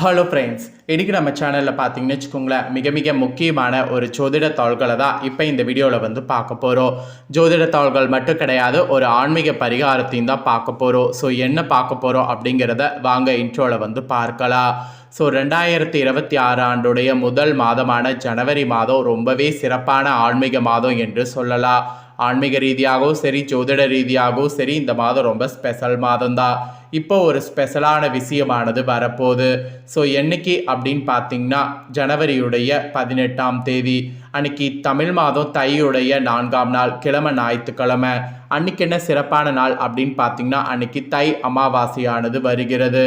Hello friends இன்றைக்கி நம்ம சேனலில் பார்த்தீங்கன்னு வச்சுக்கோங்களேன் மிக மிக முக்கியமான ஒரு ஜோதிட தாள்களை தான் இப்போ இந்த வீடியோவில் வந்து பார்க்க போகிறோம் ஜோதிட தாள்கள் மட்டும் கிடையாது ஒரு ஆன்மீக பரிகாரத்தையும் தான் பார்க்க போகிறோம் ஸோ என்ன பார்க்க போகிறோம் அப்படிங்கிறத வாங்க இன்ட்ரோவில் வந்து பார்க்கலாம். ஸோ ரெண்டாயிரத்தி இருபத்தி ஆறு ஆண்டுடைய முதல் மாதமான ஜனவரி மாதம் ரொம்பவே சிறப்பான ஆன்மீக மாதம் என்று சொல்லலாம். ஆன்மீக ரீதியாகவும் சரி ஜோதிட ரீதியாகவும் சரி இந்த மாதம் ரொம்ப ஸ்பெஷல் மாதம்தான் இப்போ ஒரு ஸ்பெஷலான விஷயமானது வரப்போகுது. ஸோ என்னைக்கு அப்படின்னு பார்த்தீங்கன்னா ஜனவரியுடைய பதினெட்டாம் தேதி. அன்னைக்கு தமிழ் மாதம் தையுடைய நான்காம் நாள் கிழமை ஞாயிற்றுக்கிழமை. அன்னைக்கு என்ன சிறப்பான நாள் அப்படின்னு பார்த்தீங்கன்னா அன்னைக்கு தை அமாவாசையானது வருகிறது.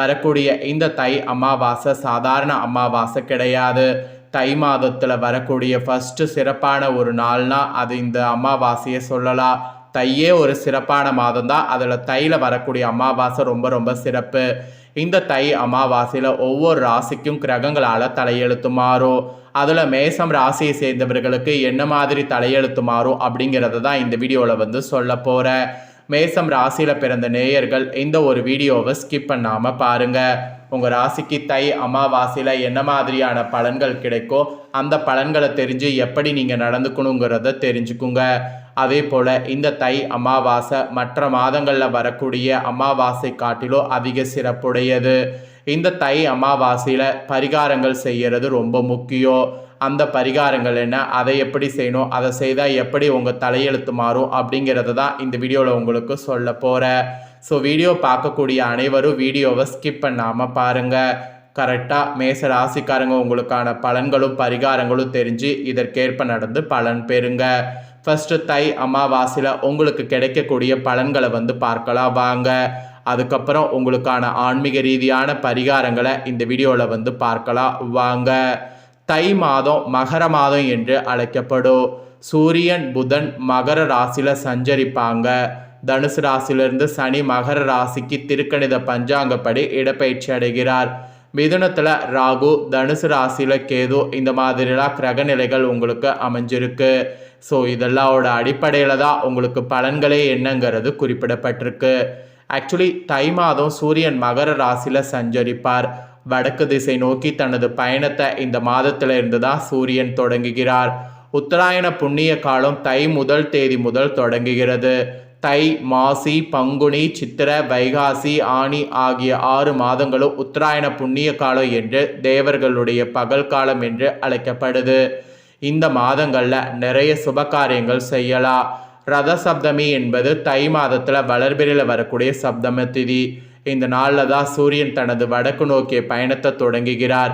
வரக்கூடிய இந்த தை அமாவாசை சாதாரண அமாவாசை கிடையாது. தை மாதத்தில் வரக்கூடிய ஃபஸ்ட்டு சிறப்பான ஒரு நாள்னா அது இந்த அமாவாசையை சொல்லலாம். தையே ஒரு சிறப்பான மாதம் தான் அதில் தையில் வரக்கூடிய அமாவாசை ரொம்ப ரொம்ப சிறப்பு. இந்த தை அமாவாசையில் ஒவ்வொரு ராசிக்கும் கிரகங்களால் தலையெழுத்து மாறும். அதில் மேசம் ராசியை சேர்ந்தவர்களுக்கு என்ன மாதிரி தலையெழுத்து மாறும் அப்படிங்கிறத தான் இந்த வீடியோவில் வந்து சொல்ல போகிறேன் மேசம் ராசியில் பிறந்த நேயர்கள் இந்த ஒரு வீடியோவை ஸ்கிப் பண்ணாமல் பாருங்கள் உங்கள் ராசிக்கு தை அமாவாசையில் என்ன மாதிரியான பலன்கள் கிடைக்கும் அந்த பலன்களை தெரிஞ்சு எப்படி நீங்கள் நடந்துக்கணுங்கிறத தெரிஞ்சுக்குங்க. அதே போல் இந்த தை அமாவாசை மற்ற மாதங்களில் வரக்கூடிய அமாவாசை காட்டிலும் அதிக சிறப்புடையது. இந்த தை அமாவாசையில் பரிகாரங்கள் செய்கிறது ரொம்ப முக்கியம். அந்த பரிகாரங்கள் என்ன அதை எப்படி செய்யணும் அதை செய்தால் எப்படி உங்கள் தலையெழுத்து மாறும் அப்படிங்கிறத தான் இந்த வீடியோவில் உங்களுக்கு சொல்ல போகிறேன் ஸோ வீடியோ பார்க்கக்கூடிய அனைவரும் வீடியோவை ஸ்கிப் பண்ணாமல் பாருங்கள் கரெக்டாக மேச ராசிக்காரங்க உங்களுக்கான பலன்களும் பரிகாரங்களும் தெரிஞ்சு இதற்கேற்ப நடந்து பலன் பெறுங்க. ஃபஸ்ட்டு தை அமாவாசையில் உங்களுக்கு கிடைக்கக்கூடிய பலன்களை வந்து பார்க்கலாம் வாங்க. அதுக்கப்புறம் உங்களுக்கான ஆன்மீக ரீதியான பரிகாரங்களை இந்த வீடியோவில் வந்து பார்க்கலாம் வாங்க. தை மாதம் மகர மாதம் என்று அழைக்கப்படும். சூரியன் புதன் மகர ராசியில் சஞ்சரிப்பாங்க. தனுசு ராசியிலிருந்து சனி மகர ராசிக்கு திருக்கணித பஞ்சாங்கப்படி இடப்பயிற்சி அடைகிறார். மிதுனத்தில் ராகு தனுசு ராசியில் கேது இந்த மாதிரிலாம் கிரக நிலைகள் உங்களுக்கு அமைஞ்சிருக்கு. ஸோ இதெல்லாவோட அடிப்படையில் தான் உங்களுக்கு பலன்களே என்னங்கிறது குறிப்பிடப்பட்டிருக்கு. ஆக்சுவலி தை மாதம் சூரியன் மகர ராசியில் சஞ்சரிப்பார். வடக்கு திசை நோக்கி தனது பயணத்தை இந்த மாதத்தில் இருந்து தான் சூரியன் தொடங்குகிறார். உத்தராயண புண்ணிய காலம் தை முதல் தேதி முதல் தொடங்குகிறது. தை மாசி பங்குனி சித்திர வைகாசி ஆணி ஆகிய ஆறு மாதங்களும் உத்தராயண புண்ணிய காலம் என்று தேவர்களுடைய பகல் காலம் என்று அழைக்கப்படுது. இந்த மாதங்களில் நிறைய சுப காரியங்கள் செய்யலாம். ரத சப்தமி என்பது தை மாதத்தில் வளர்பிறையில் வரக்கூடிய சப்தம திதி. இந்த நாளில் தான் சூரியன் தனது வடக்கு நோக்கிய பயணத்தை தொடங்குகிறார்.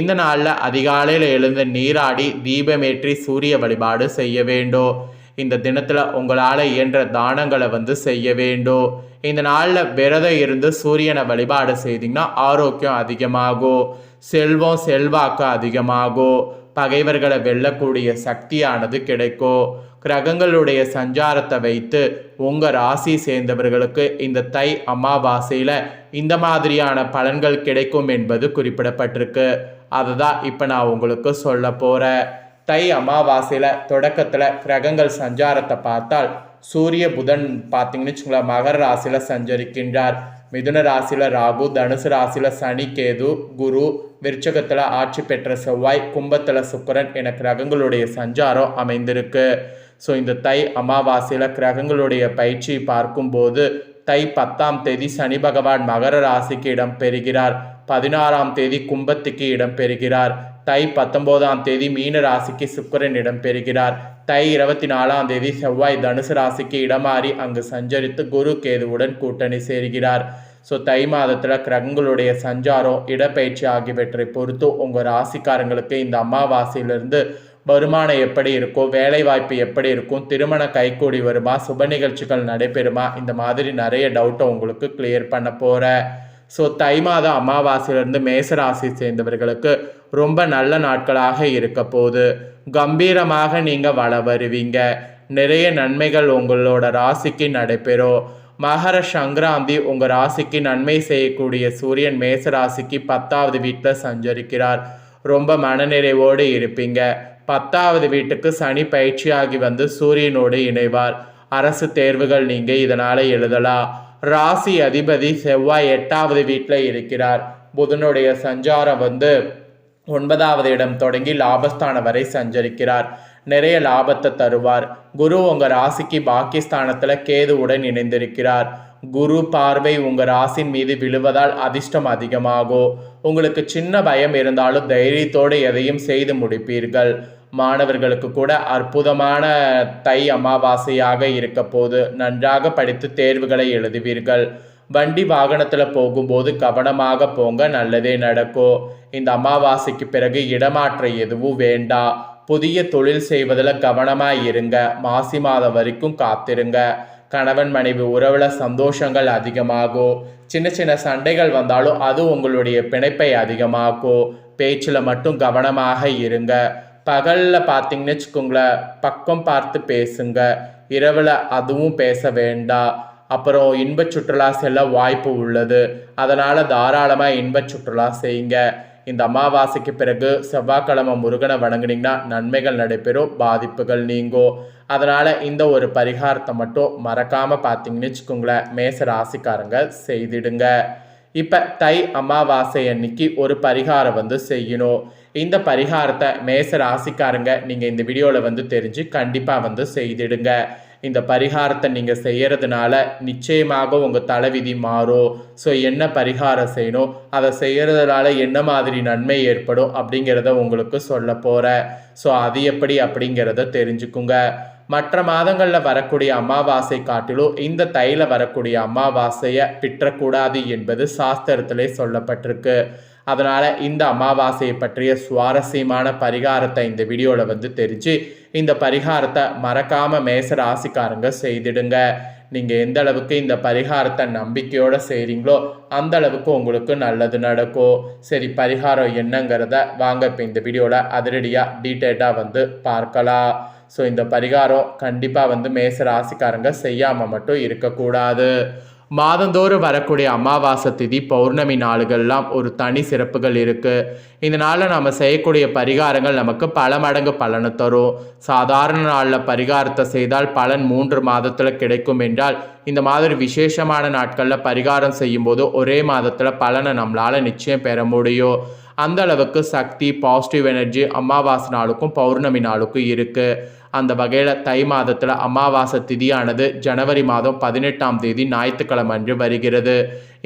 இந்த நாளில் அதிகாலையில் எழுந்து நீராடி தீபமேற்றி சூரிய வழிபாடு செய்ய வேண்டும். இந்த தினத்தில் உங்களால் இயன்ற தானங்களை வந்து செய்ய வேண்டும். இந்த நாளில் விரதம் இருந்து சூரியனை வழிபாடு செய்தீங்கன்னா ஆரோக்கியம் அதிகமாகும். செல்வம் செல்வாக்கு அதிகமாகும். பகைவர்களை வெல்லக்கூடிய சக்தியானது கிடைக்கும். கிரகங்களுடைய சஞ்சாரத்தை வைத்து உங்கள் ராசி சேர்ந்தவர்களுக்கு இந்த தை அமாவாசையில் இந்த மாதிரியான பலன்கள் கிடைக்கும் என்பது குறிப்பிடப்பட்டிருக்கு. அதுதான் இப்போ நான் உங்களுக்கு சொல்ல போகிறேன் தை அமாவாசையில் தொடக்கத்தில் கிரகங்கள் சஞ்சாரத்தை பார்த்தால் சூரிய புதன் பார்த்தீங்கன்னு வச்சுங்களேன் மகர ராசியில் சஞ்சரிக்கின்றார். மிதுன ராசியில் ராகு தனுசு ராசியில் சனி கேது குரு விருச்சகத்தில் ஆட்சி பெற்ற செவ்வாய் கும்பத்தில் சுக்கரன் என கிரகங்களுடைய சஞ்சாரம் அமைந்திருக்கு. ஸோ இந்த தை அமாவாசையில் கிரகங்களுடைய பயிற்சி பார்க்கும்போது தை பத்தாம் தேதி சனி பகவான் மகர ராசிக்கு இடம் பெறுகிறார். பதினாறாம் தேதி கும்பத்துக்கு இடம் பெறுகிறார். தை பத்தொன்பதாம் தேதி மீன ராசிக்கு சுக்கரன் இடம் பெறுகிறார். தை இருபத்தி நாலாம் தேதி செவ்வாய் தனுசு ராசிக்கு இடமாறி அங்கு சஞ்சரித்து குரு கேதுவுடன் கூட்டணி சேர்கிறார். ஸோ தை மாதத்தில் கிரகங்களுடைய சஞ்சாரம் இடப்பயிற்சி ஆகியவற்றை பொறுத்து உங்கள் ராசிக்காரங்களுக்கு இந்த அமாவாசையிலிருந்து வருமானம் எப்படி இருக்கும் வேலைவாய்ப்பு எப்படி இருக்கும் திருமண கைகூடி வருமா சுப நிகழ்ச்சிகள் நடைபெறுமா இந்த மாதிரி நிறைய டவுட்டை உங்களுக்கு கிளியர் பண்ண போகிறேன் ஸோ தை மாத அமாவாசையிலிருந்து மேசராசி சேர்ந்தவர்களுக்கு ரொம்ப நல்ல நாட்களாக இருக்க போது கம்பீரமாக நீங்கள் வள வருவீங்க. நிறைய நன்மைகள் உங்களோட ராசிக்கு நடைபெறும் மகர சங்கராந்தி உங்கள் ராசிக்கு நன்மை செய்யக்கூடிய சூரியன் மேச ராசிக்கு பத்தாவது வீட்டில் சஞ்சரிக்கிறார். ரொம்ப மனநிறைவோடு இருப்பீங்க. பத்தாவது வீட்டுக்கு சனி பயிற்சியாகி வந்து சூரியனோடு இணைவார். அரசு தேர்வுகள் நீங்கள் இதனால் எழுதலாம். ராசி அதிபதி செவ்வாய் எட்டாவது வீட்டில் இருக்கிறார். புதனுடைய சஞ்சாரம் வந்து ஒன்பதாவது இடம் தொடங்கி லாபஸ்தானம் வரை சஞ்சரிக்கிறார். நிறைய லாபத்தை தருவார். குரு உங்கள் ராசிக்கு பாகிஸ்தானத்தில் கேதுவுடன் இணைந்திருக்கிறார். குரு பார்வை உங்கள் ராசின் மீது விழுவதால் அதிர்ஷ்டம் அதிகமாகும் உங்களுக்கு சின்ன பயம் இருந்தாலும் தைரியத்தோடு எதையும் செய்து முடிப்பீர்கள். மாணவர்களுக்கு கூட அற்புதமான தை அமாவாசையாக இருக்க போது நன்றாக படித்து தேர்வுகளை எழுதுவீர்கள். வண்டி வாகனத்தில் போகும்போது கவனமாக போங்க நல்லதே நடக்கும் இந்த அமாவாசைக்கு பிறகு இடமாற்றம் எதுவும் வேண்டாம் புதிய தொழில் செய்வதில் கவனமாக இருங்க. மாசி மாதம் வரைக்கும் காத்திருங்க. கணவன் மனைவி உறவுல சந்தோஷங்கள் அதிகமாகும் சின்ன சின்ன சண்டைகள் வந்தாலும் அது உங்களுடைய பிணைப்பை அதிகமாக்கும் பேச்சில் மட்டும் கவனமாக இருங்க. பகலில் பார்த்தீங்கன்னு வச்சுக்கோங்களேன் பக்கம் பார்த்து பேசுங்க. இரவில் அதுவும் பேச வேண்டாம் அப்புறம் இன்ப சுற்றுலா செல்ல வாய்ப்பு உள்ளது. அதனால் தாராளமாக இன்ப சுற்றுலா செய்யுங்க. இந்த அமாவாசைக்கு பிறகு செவ்வாய்க்கிழமை முருகனை வணங்குனீங்கன்னா நன்மைகள் நடைபெறும் பாதிப்புகள் நீங்கும். அதனால் இந்த ஒரு பரிகாரத்தை மட்டும் மறக்காமல் பார்த்தீங்கன்னு வச்சுக்கோங்களேன். மேச ராசிக்காரங்க செய்திடுங்க. இப்போ தை அமாவாசை அன்னைக்கு ஒரு பரிகாரம் வந்து செய்யணும். இந்த பரிகாரத்தை மேச ராசிக்காரங்க நீங்கள் இந்த வீடியோவில் வந்து தெரிஞ்சு கண்டிப்பாக வந்து செய்திடுங்க. இந்த பரிகாரத்தை நீங்கள் செய்கிறதுனால நிச்சயமாக உங்கள் தலைவிதி மாறும் ஸோ என்ன பரிகாரம் செய்யணும்? அதை செய்கிறதுனால என்ன மாதிரி நன்மை ஏற்படும் அப்படிங்கிறத உங்களுக்கு சொல்ல போகிறேன் ஸோ அது எப்படி அப்படிங்கிறத தெரிஞ்சுக்குங்க. மற்ற மாதங்களில் வரக்கூடிய அமாவாசை காட்டிலும் இந்த தைல வரக்கூடிய அமாவாசையை பிற்றக்கூடாது என்பது சாஸ்திரத்திலே சொல்லப்பட்டிருக்கு. அதனால் இந்த அமாவாசையை பற்றிய சுவாரஸ்யமான பரிகாரத்தை இந்த வீடியோவில் வந்து தெரிஞ்சு இந்த பரிகாரத்தை மறக்காமல் மேச ராசிக்காரங்க செய்திடுங்க. நீங்கள் எந்த அளவுக்கு இந்த பரிகாரத்தை நம்பிக்கையோடு செய்கிறீங்களோ அந்த அளவுக்கு உங்களுக்கு நல்லது நடக்கும். சரி பரிகாரம் என்னங்கிறத வாங்க இப்போ இந்த வீடியோவில் அதிரடியாக டீட்டெயிலாக வந்து பார்க்கலாம். ஸோ இந்த பரிகாரம் கண்டிப்பாக வந்து மேச ராசிக்காரங்க செய்யாமல் மட்டும் இருக்கக்கூடாது. மாதந்தோறும் வரக்கூடிய அமாவாசை திதி பௌர்ணமி நாளுகள்லாம் ஒரு தனி சிறப்புகள் இருக்குது இந்த நாளில் நம்ம செய்யக்கூடிய பரிகாரங்கள் நமக்கு பல மடங்கு பலனை தரும். சாதாரண நாளில் பரிகாரத்தை செய்தால் பலன் மூன்று மாதத்தில் கிடைக்கும் என்றால் இந்த மாதிரி விசேஷமான நாட்களில் பரிகாரம் செய்யும்போது ஒரே மாதத்தில் பலனை நம்மளால் நிச்சயம் பெற முடியும். அந்த அளவுக்கு சக்தி பாசிட்டிவ் எனர்ஜி அமாவாசை நாளுக்கும் பௌர்ணமி நாளுக்கும் இருக்குது அந்த வகையில் தை மாதத்தில் அமாவாசை திதியானது ஜனவரி மாதம் பதினெட்டாம் தேதி ஞாயிற்றுக்கிழமை அன்று வருகிறது.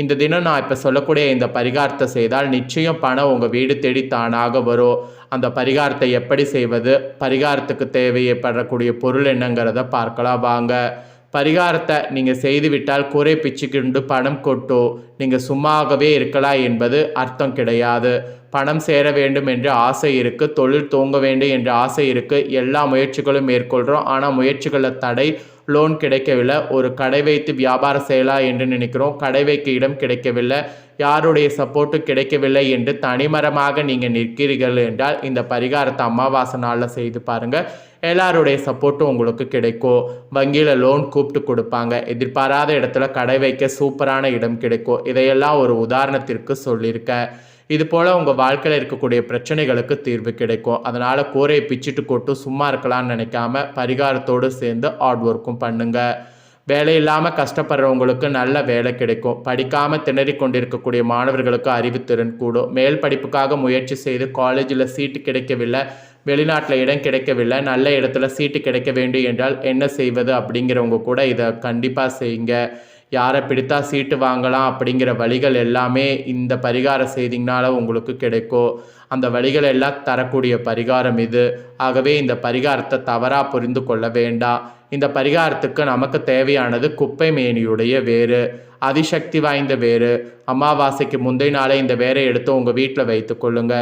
இந்த தினம் நான் இப்போ சொல்லக்கூடிய இந்த பரிகாரத்தை செய்தால் நிச்சயம் பணம் உங்கள் வீடு தேடி தானாக வரும். அந்த பரிகாரத்தை எப்படி செய்வது பரிகாரத்துக்கு தேவையப்படக்கூடிய பொருள் என்னங்கிறத பார்க்கலாம். வாங்க. பரிகாரத்தை நீங்கள் செய்துவிட்டால் குறை பிச்சுக்கிண்டு பணம் கொட்டோ. நீங்கள் சும்மாகவே இருக்கலாம் என்பது அர்த்தம் கிடையாது. பணம் சேர வேண்டும் என்ற ஆசை இருக்குது தொழில் தூங்க வேண்டும் என்ற ஆசை இருக்குது எல்லா முயற்சிகளும் மேற்கொள்கிறோம் ஆனால் முயற்சிகளில் தடை லோன் கிடைக்கவில்லை. ஒரு கடை வைத்து வியாபாரம் செய்யலாம் என்று நினைக்கிறோம். கடை வைக்க இடம் கிடைக்கவில்லை. யாருடைய சப்போர்ட்டும் கிடைக்கவில்லை என்று தனிமரமாக நீங்கள் நிற்கிறீர்கள் என்றால் இந்த பரிகாரத்தை அமாவாசை நாளில் செய்து பாருங்கள் எல்லாருடைய சப்போர்ட்டும் உங்களுக்கு கிடைக்கும். வங்கியில் லோன் கூப்பிட்டு கொடுப்பாங்க. எதிர்பாராத இடத்துல கடை வைக்க சூப்பரான இடம் கிடைக்கும். இதையெல்லாம் ஒரு உதாரணத்திற்கு சொல்லியிருக்கேன். இது போல் உங்கள் வாழ்க்கையில் இருக்கக்கூடிய பிரச்சனைகளுக்கு தீர்வு கிடைக்கும். அதனால் கூரையை பிச்சுட்டு கொட்டு சும்மா இருக்கலாம்னு நினைக்காம பரிகாரத்தோடு சேர்ந்து ஹார்ட் ஒர்க்கும் பண்ணுங்கள் வேலை இல்லாமல் கஷ்டப்படுறவங்களுக்கு நல்ல வேலை கிடைக்கும். படிக்காமல் திணறி கொண்டிருக்கக்கூடிய மாணவர்களுக்கு அறிவுத்திறன் கூடும். மேல் படிப்புக்காக முயற்சி செய்து காலேஜில் சீட்டு கிடைக்கவில்லை. வெளிநாட்டில் இடம் கிடைக்கவில்லை. நல்ல இடத்துல சீட்டு கிடைக்க வேண்டும் என்றால் என்ன செய்வது அப்படிங்கிறவங்க கூட இதை கண்டிப்பாக செய்யுங்க. யாரை பிடித்தா சீட்டு வாங்கலாம் அப்படிங்கிற வழிகள் எல்லாமே இந்த பரிகாரம் செய்திங்கனால உங்களுக்கு கிடைக்கும் அந்த வழிகள் எல்லாம் தரக்கூடிய பரிகாரம் இது. ஆகவே இந்த பரிகாரத்தை தவறாக புரிந்து கொள்ள வேண்டாம் இந்த பரிகாரத்துக்கு நமக்கு தேவையானது குப்பை மேனியுடைய வேறு அதிசக்தி வாய்ந்த வேறு. அமாவாசைக்கு முந்தைய நாளே இந்த வேரை எடுத்து உங்கள் வீட்டில் வைத்து கொள்ளுங்க.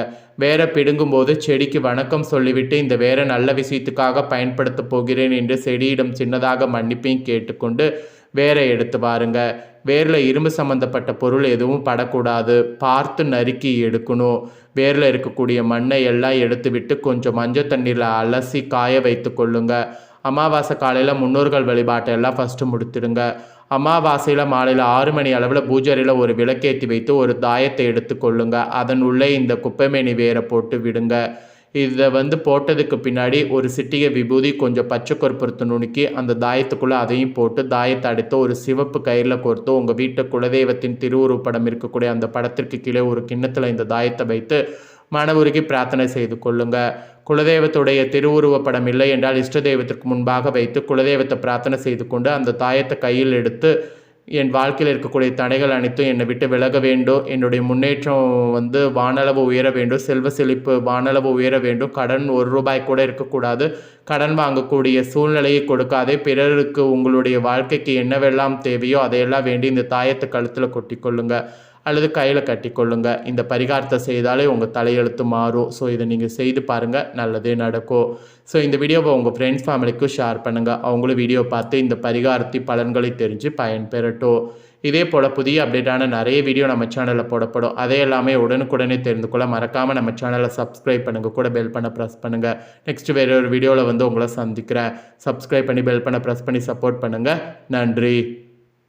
வேரை பிடுங்கும்போது செடிக்கு வணக்கம் சொல்லிவிட்டு இந்த வேரை நல்ல விஷயத்துக்காக பயன்படுத்த போகிறேன் என்று செடியிடம் சின்னதாக மன்னிப்பையும் கேட்டுக்கொண்டு வேரை எடுத்து பாருங்க. வேரில் இரும்பு சம்மந்தப்பட்ட பொருள் எதுவும் படக்கூடாது. பார்த்து நறுக்கி எடுக்கணும். வேரில் இருக்கக்கூடிய மண்ணை எல்லாம் எடுத்து விட்டு கொஞ்சம் மஞ்சள் தண்ணியில் அலசி காய வைத்து கொள்ளுங்க. அமாவாசை காலையில் முன்னோர்கள் வழிபாட்டை எல்லாம் ஃபஸ்ட்டு முடித்துடுங்க. அமாவாசையில் மாலையில் ஆறு மணி அளவில் பூஜரியில் ஒரு விளக்கேற்றி வைத்து ஒரு தாயத்தை எடுத்து கொள்ளுங்க. அதன் உள்ளே இந்த குப்பைமேனி வேரை போட்டு விடுங்க. இதை வந்து போட்டதுக்கு பின்னாடி ஒரு சிட்டிகை விபூதி கொஞ்சம் பச்சை கற்பூரத்தை நுணுக்கி அந்த தாயத்துக்குள்ளே அதையும் போட்டு தாயத்தை அடித்து ஒரு சிவப்பு கயிறில் கோர்த்து உங்கள் வீட்டு குலதெய்வத்தின் திருவுருவப்படம் இருக்கக்கூடிய அந்த படத்திற்கு கீழே ஒரு கிண்ணத்தில் இந்த தாயத்தை வைத்து மன உருகி பிரார்த்தனை செய்து கொள்ளுங்க. குலதெய்வத்துடைய திருவுருவப்படம் இல்லை என்றால் இஷ்ட தெய்வத்திற்கு முன்பாக வைத்து குலதெய்வத்தை பிரார்த்தனை செய்து கொண்டு அந்த தாயத்தை கையில் எடுத்து என் வாழ்க்கையில் இருக்கக்கூடிய தடைகள் அனைத்தும் என்னை விட்டு விலக வேண்டும் என்னுடைய முன்னேற்றம் வந்து வானளவு உயர வேண்டும் செல்வ செழிப்பு வானளவு உயர வேண்டும் கடன் ஒரு ரூபாய் கூட இருக்கக்கூடாது. கடன் வாங்கக்கூடிய சூழ்நிலையை கொடுக்காதே பிறருக்கு உங்களுடைய வாழ்க்கைக்கு என்னவெல்லாம் தேவையோ அதையெல்லாம் வேண்டி இந்த தாயத்தை கழுத்தில் கொட்டிக்கொள்ளுங்கள் அல்லது கையில் கட்டிக்கொள்ளுங்க. இந்த பரிகாரத்தை செய்தாலே உங்கள் தலையெழுத்து மாறும். ஸோ இதை நீங்கள் செய்து பாருங்கள் நல்லதே நடக்கும். ஸோ இந்த வீடியோவை உங்கள் ஃப்ரெண்ட்ஸ் ஃபேமிலிக்கும் ஷேர் பண்ணுங்கள் அவங்களும் வீடியோ பார்த்து இந்த பரிகாரத்தை பலன்களை தெரிஞ்சு பயன்பெறட்டும். இதே போல் புதிய அப்டேட்டான நிறைய வீடியோ நம்ம சேனலில் போடப்படும். அதே எல்லாமே உடனுக்குடனே தெரிந்து கொள்ள மறக்காமல் நம்ம சேனலை சப்ஸ்கிரைப் பண்ணுங்கள் கூட பெல் பண்ண ப்ரெஸ் பண்ணுங்கள் நெக்ஸ்ட் வேறு ஒரு வீடியோவில் வந்து உங்களை சந்திக்கிறேன். சப்ஸ்கிரைப் பண்ணி பெல் பண்ண ப்ரெஸ் பண்ணி சப்போர்ட் பண்ணுங்கள் நன்றி.